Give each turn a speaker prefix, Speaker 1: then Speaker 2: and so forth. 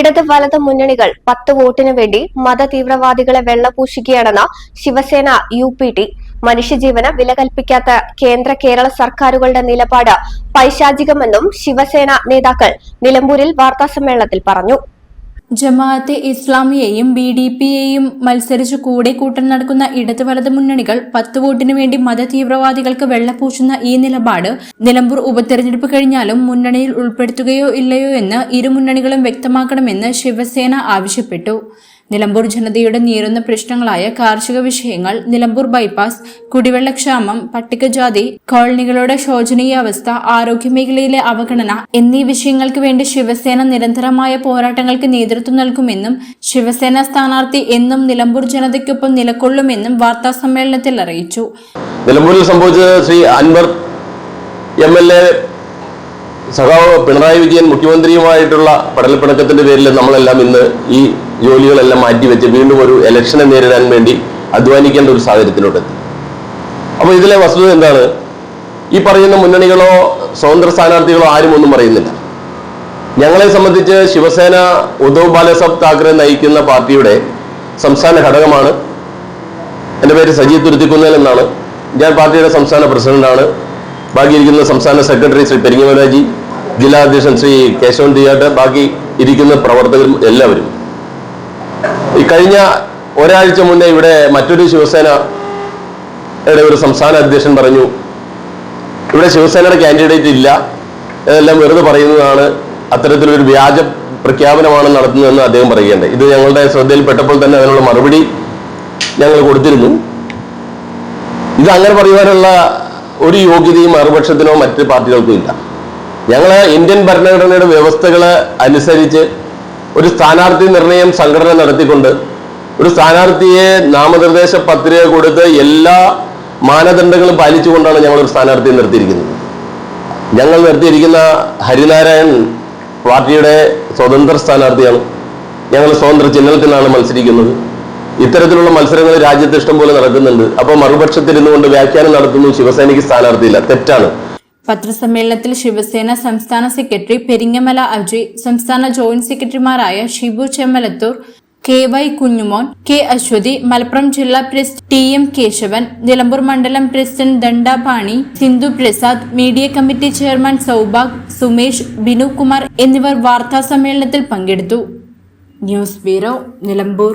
Speaker 1: ഇടത് വലത് മുന്നണികൾ പത്ത് വോട്ടിനു വേണ്ടി മതതീവ്രവാദികളെ വെള്ളപൂശിക്കുകയാണെന്ന് ശിവസേന യു പി ടി മനുഷ്യജീവന വിലകൽപ്പിക്കാത്ത കേന്ദ്ര കേരള സർക്കാരുകളുടെ നിലപാട് പൈശാചികമെന്നും ശിവസേന നേതാക്കൾ നിലമ്പൂരിൽ വാർത്താസമ്മേളനത്തിൽ പറഞ്ഞു.
Speaker 2: ജമാഅത്തെ ഇസ്ലാമിയെയും ബി ഡി പിയെയും മത്സരിച്ച് കൂടെ കൂട്ടം നടക്കുന്ന ഇടത് വലത് മുന്നണികൾ പത്ത് വോട്ടിനു വേണ്ടി മതതീവ്രവാദികൾക്ക് വെള്ളപൂശുന്ന ഈ നിലപാട് നിലമ്പൂർ ഉപതെരഞ്ഞെടുപ്പ് കഴിഞ്ഞാലും മുന്നണിയിൽ ഉൾപ്പെടുത്തുകയോ ഇല്ലയോ എന്ന് ഇരു മുന്നണികളും വ്യക്തമാക്കണമെന്ന് ശിവസേന ആവശ്യപ്പെട്ടു. നിലമ്പൂർ ജനതയുടെ നീറുന്ന പ്രശ്നങ്ങളായ കാർഷിക വിഷയങ്ങൾ നിലമ്പൂർ ബൈപ്പാസ് കുടിവെള്ളക്ഷാമം പട്ടികജാതി കോളനികളുടെ ശോചനീയാവസ്ഥ ആരോഗ്യമേഖലയിലെ അവഗണന എന്നീ വിഷയങ്ങൾക്ക് വേണ്ടി ശിവസേന നിരന്തരമായ പോരാട്ടങ്ങൾക്ക് നേതൃത്വം നൽകുമെന്നും ശിവസേന സ്ഥാനാർത്ഥി എന്നും നിലമ്പൂർ ജനതയ്ക്കൊപ്പം നിലകൊള്ളുമെന്നും വാർത്താസമ്മേളനത്തിൽ അറിയിച്ചു.
Speaker 3: നിലമ്പൂരിൽ സംഭവിച്ചത് Shri Anvar M L A സഖാവ് പിണറായി വിജയൻ മുഖ്യമന്ത്രിയുമായിട്ടുള്ള പടലപ്പിണക്കത്തിന്റെ പേരിൽ നമ്മളെല്ലാം ഇന്ന് ഈ ജോലികളെല്ലാം മാറ്റിവെച്ച് വീണ്ടും ഒരു ഇലക്ഷനെ നേരിടാൻ വേണ്ടി അധ്വാനിക്കേണ്ട ഒരു സാഹചര്യത്തിലോട്ടെത്തി. അപ്പോൾ ഇതിലെ വസ്തുത എന്താണ്? ഈ പറയുന്ന മുന്നണികളോ സ്വതന്ത്ര സ്ഥാനാർത്ഥികളോ ആരും ഒന്നും പറയുന്നില്ല. ഞങ്ങളെ സംബന്ധിച്ച് ശിവസേന ഉദ്ധവ് ബാലസാബ് താക്കറെ നയിക്കുന്ന പാർട്ടിയുടെ സംസ്ഥാന ഘടകമാണ്. എന്റെ പേര് സജി തുരുത്തിക്കുന്നേൽ എന്നാണ്. ഞാൻ പാർട്ടിയുടെ സംസ്ഥാന പ്രസിഡന്റാണ്. ബാക്കി ഇരിക്കുന്ന സംസ്ഥാന സെക്രട്ടറി ശ്രീ പെരിങ്ങമരാജി ജില്ലാ അധ്യക്ഷൻ ശ്രീ കേശവൻ തിയാട്ട് ബാക്കി ഇരിക്കുന്ന പ്രവർത്തകരും എല്ലാവരും. കഴിഞ്ഞ ഒരാഴ്ച മുന്നേ ഇവിടെ മറ്റൊരു ശിവസേനയുടെ ഒരു സംസ്ഥാന അധ്യക്ഷൻ പറഞ്ഞു ഇവിടെ ശിവസേനയുടെ കാൻഡിഡേറ്റ് ഇല്ല. ഇതെല്ലാം വെറുതെ പറയുന്നതാണ്. അത്തരത്തിലൊരു വ്യാജ പ്രഖ്യാപനമാണ് നടത്തുന്നതെന്ന് അദ്ദേഹം പറയേണ്ടത് ഇത് ഞങ്ങളുടെ ശ്രദ്ധയിൽപ്പെട്ടപ്പോൾ തന്നെ അതിനുള്ള മറുപടി ഞങ്ങൾ കൊടുത്തിരുന്നു. ഇത് അങ്ങനെ പറയുവാനുള്ള ഒരു യോഗ്യതയും മറുപക്ഷത്തിനോ മറ്റ് പാർട്ടികൾക്കും ഇല്ല. ഞങ്ങൾ ഇന്ത്യൻ ഭരണഘടനയുടെ വ്യവസ്ഥകൾ അനുസരിച്ച് ഒരു സ്ഥാനാർത്ഥി നിർണയം സംഘടന നടത്തിക്കൊണ്ട് ഒരു സ്ഥാനാർത്ഥിയെ നാമനിർദ്ദേശ പത്രിക കൊടുത്ത് എല്ലാ മാനദണ്ഡങ്ങളും പാലിച്ചുകൊണ്ടാണ് ഞങ്ങൾ ഒരു സ്ഥാനാർത്ഥിയെ നിർത്തിയിരിക്കുന്നത്. ഞങ്ങൾ നിർത്തിയിരിക്കുന്ന ഹരിനാരായൺ പാർട്ടിയുടെ സ്വതന്ത്ര സ്ഥാനാർത്ഥിയാണ്. ഞങ്ങൾ സ്വതന്ത്ര ചിഹ്നത്തിനാണ് മത്സരിക്കുന്നത്. ഇത്തരത്തിലുള്ള മത്സരങ്ങൾ രാജ്യത്ത് ഇഷ്ടംപോലെ നടക്കുന്നുണ്ട്. അപ്പോൾ മറുപക്ഷത്തിരുന്നുകൊണ്ട് വ്യാഖ്യാനം നടത്തുന്നു ശിവസേനയ്ക്ക് സ്ഥാനാർത്ഥിയില്ല. തെറ്റാണ്.
Speaker 2: പത്രസമ്മേളനത്തിൽ ശിവസേന സംസ്ഥാന സെക്രട്ടറി പെരിങ്ങമല അജയ് സംസ്ഥാന ജോയിന്റ് സെക്രട്ടറിമാരായ Shibu Chemmalathur K Y Kunjumon K Aswathi Malappuram ജില്ലാ president T M Kesavan Nilambur മണ്ഡലം president Dandapani Sindhu Prasad media committee chairman Saubhag Sumesh Binu Kumar എന്നിവർ വാർത്താ സമ്മേളനത്തിൽ പങ്കെടുത്തു. News bureau Nilambur.